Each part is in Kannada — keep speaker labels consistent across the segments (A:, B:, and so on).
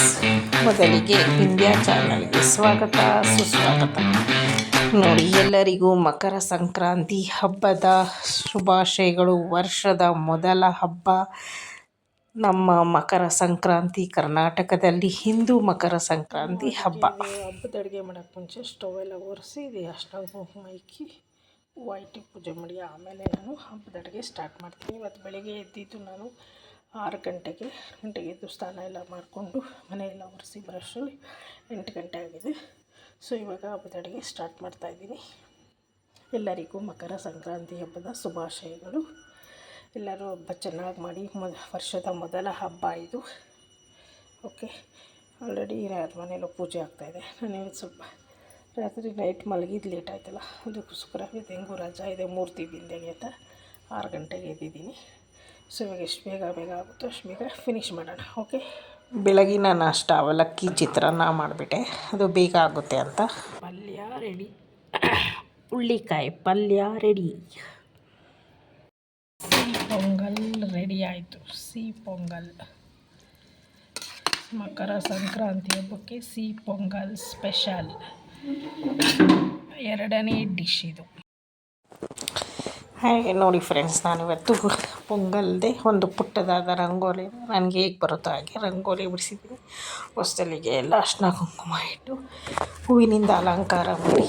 A: ಫ್ರೆಂಡ್ಸ್ ಮೊದಲಿಗೆ ಇಂಡಿಯಾ ಚಾನಲ್ಗೆ ಸ್ವಾಗತ ಸುಸ್ವಾಗತ. ನೋಡಿ ಎಲ್ಲರಿಗೂ ಮಕರ ಸಂಕ್ರಾಂತಿ ಹಬ್ಬದ ಶುಭಾಶಯಗಳು. ವರ್ಷದ ಮೊದಲ ಹಬ್ಬ ನಮ್ಮ ಮಕರ ಸಂಕ್ರಾಂತಿ ಕರ್ನಾಟಕದಲ್ಲಿ ಹಿಂದೂ ಮಕರ ಸಂಕ್ರಾಂತಿ ಹಬ್ಬ.
B: ಹಬ್ಬದ ಅಡುಗೆ ಮಾಡೋಕ್ಕೆ ಮುಂಚೆ ಸ್ಟವ್ ಎಲ್ಲ ಒರೆಸಿ ಇದು ಅಷ್ಟಾಗ ಮೈಕಿ ಹೂವು ಪೂಜೆ ಮಾಡಿ. ಆಮೇಲೆ ನಾನು ಹಬ್ಬದ ಅಡುಗೆ ಸ್ಟಾರ್ಟ್ ಮಾಡ್ತೀನಿ. ಇವತ್ತು ಬೆಳಿಗ್ಗೆ ಎದ್ದಿದ್ದು ನಾನು ಆರು ಗಂಟೆಗೆ ಗಂಟೆಗೆ ಎದ್ದು ಸ್ನಾನ ಎಲ್ಲ ಮಾಡಿಕೊಂಡು ಮನೆಯೆಲ್ಲ ಒರೆಸಿ ಬರೋಷ್ಟರಲ್ಲಿ ಎಂಟು ಗಂಟೆ ಆಗಿದೆ. ಸೊ ಇವಾಗ ಹಬ್ಬದ ಅಡುಗೆ ಸ್ಟಾರ್ಟ್ ಮಾಡ್ತಾಯಿದ್ದೀನಿ ಎಲ್ಲರಿಗೂ ಮಕರ ಸಂಕ್ರಾಂತಿ ಹಬ್ಬದ ಶುಭಾಶಯಗಳು. ಎಲ್ಲರೂ ಹಬ್ಬ ಚೆನ್ನಾಗಿ ಮಾಡಿ ಮೊದ ವರ್ಷದ ಮೊದಲ ಹಬ್ಬ ಇದು. ಓಕೆ ಆಲ್ರೆಡಿ ಯಾರ ಮನೆಯಲ್ಲೂ ಪೂಜೆ ಆಗ್ತಾಯಿದೆ ನಾನು ಇವತ್ತು ಸ್ವಲ್ಪ ರಾತ್ರಿ ನೈಟ್ ಮಲಗಿದ್ದು ಲೇಟ್ ಆಯ್ತಲ್ಲ, ಅದಕ್ಕೋಸ್ಕರ ಇದು ಹೆಂಗೂ ರಜಾ ಇದೆ, ಮೂರ್ತಿ ಬಿಂದೆಗೆ ಅಂತ ಆರು ಗಂಟೆಗೆ ಎದ್ದಿದ್ದೀನಿ. ಸೊ ಇವಾಗ ಎಷ್ಟು ಬೇಗ ಬೇಗ ಆಗುತ್ತೋ ಅಷ್ಟು ಬೇಗ ಫಿನಿಶ್ ಮಾಡೋಣ ಓಕೆ
A: ಬೆಳಗಿನ ನಾಷ್ಟ ಅವಲಕ್ಕಿ ಚಿತ್ರಾನ್ನ ಮಾಡಿಬಿಟ್ಟೆ. ಅದು ಬೇಗ ಆಗುತ್ತೆ ಅಂತ.
B: ಪಲ್ಯ ರೆಡಿ ಹುಳ್ಳಿಕಾಯಿ ಪಲ್ಯ ರೆಡಿ ಪೊಂಗಲ್ ರೆಡಿ ಆಯಿತು. ಸಿಹಿ ಪೊಂಗಲ್. ಮಕರ ಸಂಕ್ರಾಂತಿ ಹಬ್ಬಕ್ಕೆ ಸಿಹಿ ಪೊಂಗಲ್ ಸ್ಪೆಷಲ್ ಎರಡನೇ ಡಿಶ್ ಇದು.
A: ಹಾಗೆ ನೋಡಿ ಫ್ರೆಂಡ್ಸ್ ನಾನಿವತ್ತು ಪೊಂಗಲ್ದೆ ಒಂದು ಪುಟ್ಟದಾದ ರಂಗೋಲಿ, ನನಗೆ ಹೇಗೆ ಬರುತ್ತೋ ಹಾಗೆ ರಂಗೋಲಿ ಬಿಡಿಸಿದ್ದೀನಿ. ಹೊಸ್ತಲಿಗೆ ಎಲ್ಲ ಅರ್ಶಿನ ಕುಂಕುಮ ಇಟ್ಟು ಹೂವಿನಿಂದ ಅಲಂಕಾರ ಮಾಡಿ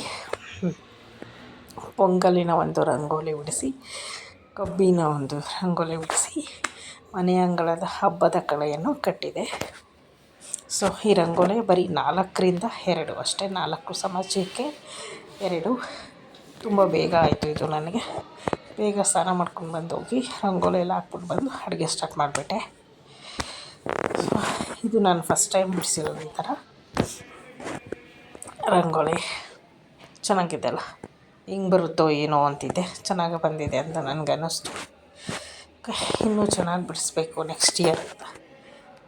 A: ಪೊಂಗಲಿನ ಒಂದು ರಂಗೋಲಿ ಬಿಡಿಸಿ ಕಬ್ಬಿನ ಒಂದು ರಂಗೋಲಿ ಬಿಡಿಸಿ ಮನೆ ಅಂಗಳದ ಹಬ್ಬದ ಕಳೆಯನ್ನು ಕಟ್ಟಿದೆ. ಸೊ ಈ ರಂಗೋಲಿ ಬರೀ ನಾಲ್ಕರಿಂದ ಎರಡು ಅಷ್ಟೇ, ನಾಲ್ಕು ಸಮಾಜಕ್ಕೆ ಎರಡು. ತುಂಬ ಬೇಗ ಆಯಿತು ಇದು ನನಗೆ. ಬೇಗ ಸ್ನಾನ ಮಾಡ್ಕೊಂಡು ಬಂದು ಹೋಗಿ ರಂಗೋಲಿ ಎಲ್ಲ ಹಾಕ್ಬಿಟ್ಟು ಬಂದು ಅಡುಗೆ ಸ್ಟಾರ್ಟ್ ಮಾಡಿಬಿಟ್ಟೆ. ಇದು ನಾನು ಫಸ್ಟ್ ಟೈಮ್ ಬಿಡಿಸಿರೋದು ಈ ಥರ ರಂಗೋಲಿ. ಚೆನ್ನಾಗಿದೆ ಅಲ್ಲ? ಹಿಂಗೆ ಬರುತ್ತೋ ಏನೋ ಅಂತಿದ್ದೆ ಚೆನ್ನಾಗಿ ಬಂದಿದೆ ಅಂತ ನನಗೆ ಅನ್ನಿಸ್ತು ಇನ್ನೂ ಚೆನ್ನಾಗಿ ಬಿಡಿಸ್ಬೇಕು ನೆಕ್ಸ್ಟ್ ಇಯರ್ ಅಂತ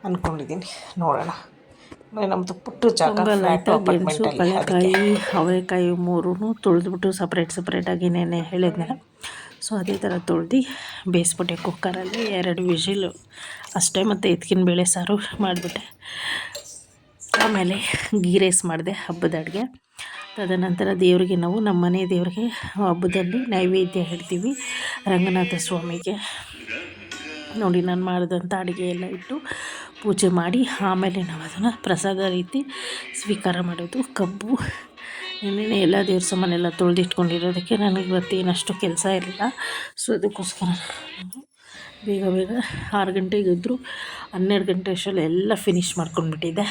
A: ಅಂದ್ಕೊಂಡಿದ್ದೀನಿ ನೋಡೋಣ. ನಮ್ಮದು ಪುಟ್ಟು ಜಾಗ
B: ಅವರೆಕಾಯಿ ಮೂರೂ ತೊಳೆದ್ಬಿಟ್ಟು ಸಪ್ರೇಟ್ ಸಪ್ರೇಟಾಗಿ ನೆನೆ ಹೇಳಿದ್ನಲ್ಲ? ಸೊ ಅದೇ ಥರ ತೊಳ್ದು ಬೇಯಿಸ್ಬಿಟ್ಟೆ ಕುಕ್ಕರಲ್ಲಿ ಎರಡು ವಿಷಿಲು ಅಷ್ಟೇ ಮತ್ತು ಎತ್ಕಿನ ಬೇಳೆ ಸಾರು ಮಾಡಿಬಿಟ್ಟೆ. ಆಮೇಲೆ ಗೀ ರೈಸ್ ಮಾಡಿದೆ ಹಬ್ಬದ ಅಡುಗೆ. ತದನಂತರ ದೇವರಿಗೆ ನಾವು ನಮ್ಮ ಮನೆ ದೇವರಿಗೆ ಹಬ್ಬದಲ್ಲಿ ನೈವೇದ್ಯ ಹೇಳ್ತೀವಿ ರಂಗನಾಥ ಸ್ವಾಮಿಗೆ. ನೋಡಿ ನಾನು ಮಾಡಿದಂಥ ಅಡುಗೆ ಎಲ್ಲ ಇಟ್ಟು ಪೂಜೆ ಮಾಡಿ ಆಮೇಲೆ ನಾವು ಅದನ್ನು ಪ್ರಸಾದ ರೀತಿ ಸ್ವೀಕಾರ ಮಾಡೋದು ಕಬ್ಬು ನಿನ್ನೆ ಎಲ್ಲ ದೇವ್ರ ಸಾಮಾನೆಲ್ಲ ತೊಳೆದಿಟ್ಕೊಂಡಿರೋದಕ್ಕೆ ನನಗೆ ಇವತ್ತೇನಷ್ಟು ಕೆಲಸ ಇರಲಿಲ್ಲ. ಸೊ ಅದಕ್ಕೋಸ್ಕರ ಬೇಗ ಬೇಗ ಆರು ಗಂಟೆಗೆ ಹನ್ನೆರಡು ಗಂಟೆ ಅಷ್ಟರಲ್ಲಿ ಎಲ್ಲ ಫಿನಿಷ್ ಮಾಡ್ಕೊಂಡ್ಬಿಟ್ಟಿದ್ದೆ.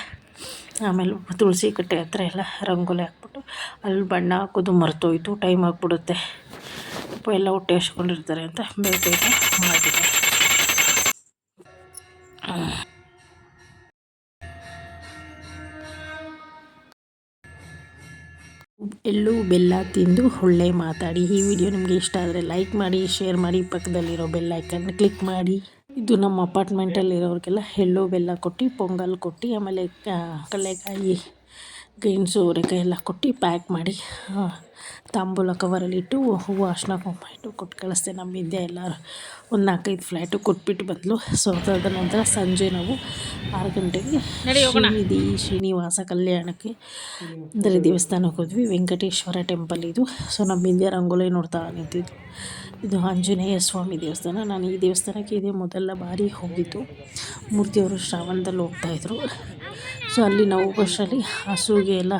B: ಆಮೇಲೆ ತುಳಸಿ ಕಟ್ಟೆ ಹತ್ರ ಎಲ್ಲ ರಂಗೋಲಿ ಹಾಕ್ಬಿಟ್ಟು ಅಲ್ಲಿ ಬಣ್ಣ ಹಾಕೋದು ಮರ್ತೋಯ್ತು ಟೈಮ್ ಆಗಿಬಿಡುತ್ತೆ. ಎಲ್ಲ ಹೊಟ್ಟೆ ಹಚ್ಕೊಂಡಿರ್ತಾರೆ ಅಂತ ಬೇಗ ಬೇಗ ಮಾಡಿಬಿಟ್ಟೆ ಎಳ್ಳು ಬೆಲ್ಲ ತಿಂದು ಒಳ್ಳೆ ಮಾತಾಡಿ. ಈ ವಿಡಿಯೋ ನಿಮಗೆ ಇಷ್ಟ ಆದರೆ ಲೈಕ್ ಮಾಡಿ ಶೇರ್ ಮಾಡಿ. ಪಕ್ಕದಲ್ಲಿರೋ ಬೆಲ್ ಐಕನ್ ಕ್ಲಿಕ್ ಮಾಡಿ. ಇದು ನಮ್ಮ ಅಪಾರ್ಟ್ಮೆಂಟಲ್ಲಿರೋರಿಗೆಲ್ಲ ಎಳ್ಳು ಬೆಲ್ಲ ಕೊಟ್ಟು, ಪೊಂಗಲ್ ಕೊಟ್ಟು, ಆಮೇಲೆ ಕಡಲೆಕಾಯಿ ಗೆಣಸು ಅವರೆಕಾಯಿ ಎಲ್ಲ ಕೊಟ್ಟು ಪ್ಯಾಕ್ ಮಾಡಿ ತಾಂಬೂಲ ಕವರಲ್ಲಿಟ್ಟು ಹೂವು ಅರ್ಶಿನ ಕುಂಕುಮ ಇಟ್ಟು ಕೊಟ್ಟು ಕಳಿಸ್ದೆ ನಮ್ಮ ಹಿಂದೆ ಎಲ್ಲರೂ ಒಂದು ನಾಲ್ಕೈದು ಫ್ಲ್ಯಾಟು ಕೊಟ್ಬಿಟ್ಟು ಬಂದಲು. ಸೊ ಅದಾದ ನಂತರ ಸಂಜೆ ನಾವು ಆರು ಗಂಟೆಗೆ ಶ್ರೀನಿಧಿ ಶ್ರೀನಿವಾಸ ಕಲ್ಯಾಣಕ್ಕೆ ಅಂದರೆ ದೇವಸ್ಥಾನಕ್ಕೆ ಹೋದ್ವಿ. ವೆಂಕಟೇಶ್ವರ ಟೆಂಪಲ್ ಇದು. ಸೊ ನಮ್ಮ ಹಿಂದೆ ರಂಗೋಲಿ ನೋಡ್ತಾ ನಿಂತಿದ್ದು ಇದು ಆಂಜನೇಯ ಸ್ವಾಮಿ ದೇವಸ್ಥಾನ. ನಾನು ಈ ದೇವಸ್ಥಾನಕ್ಕೆ ಇದೇ ಮೊದಲ ಬಾರಿ ಹೋಗಿದ್ದು. ಮೂರ್ತಿಯವರು ಶ್ರಾವಣದಲ್ಲಿ ಹೋಗ್ತಾಯಿದ್ರು ಸೊ ಅಲ್ಲಿ ನಾವು ಬಸ್ಸಲ್ಲಿ ಹಸುಗೆ ಎಲ್ಲ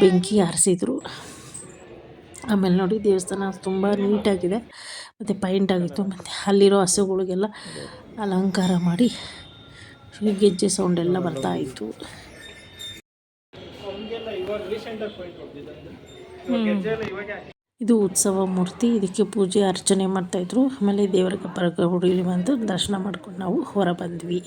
B: ಬೆಂಕಿ ಹಾರಿಸಿದ್ರು. ಆಮೇಲೆ ನೋಡಿ ದೇವಸ್ಥಾನ ತುಂಬ ನೀಟಾಗಿದೆ. ಮತ್ತು ಪೈಂಟ್ ಆಗಿತ್ತು. ಮತ್ತು ಅಲ್ಲಿರೋ ಹಸುಗಳಿಗೆಲ್ಲ ಅಲಂಕಾರ ಮಾಡಿ ಗೆಜ್ಜೆ ಸೌಂಡ್ ಎಲ್ಲ ಬರ್ತಾ ಇತ್ತು. ಇದು ಉತ್ಸವ ಮೂರ್ತಿ, ಇದಕ್ಕೆ ಪೂಜೆ, ಅರ್ಚನೆ ಮಾಡ್ತಾಯಿದ್ರು ಆಮೇಲೆ ದೇವರ ಪರಗ ಹುಡುಗಿ ಬಂದು ದರ್ಶನ ಮಾಡ್ಕೊಂಡು ನಾವು ಹೊರ ಬಂದ್ವಿ.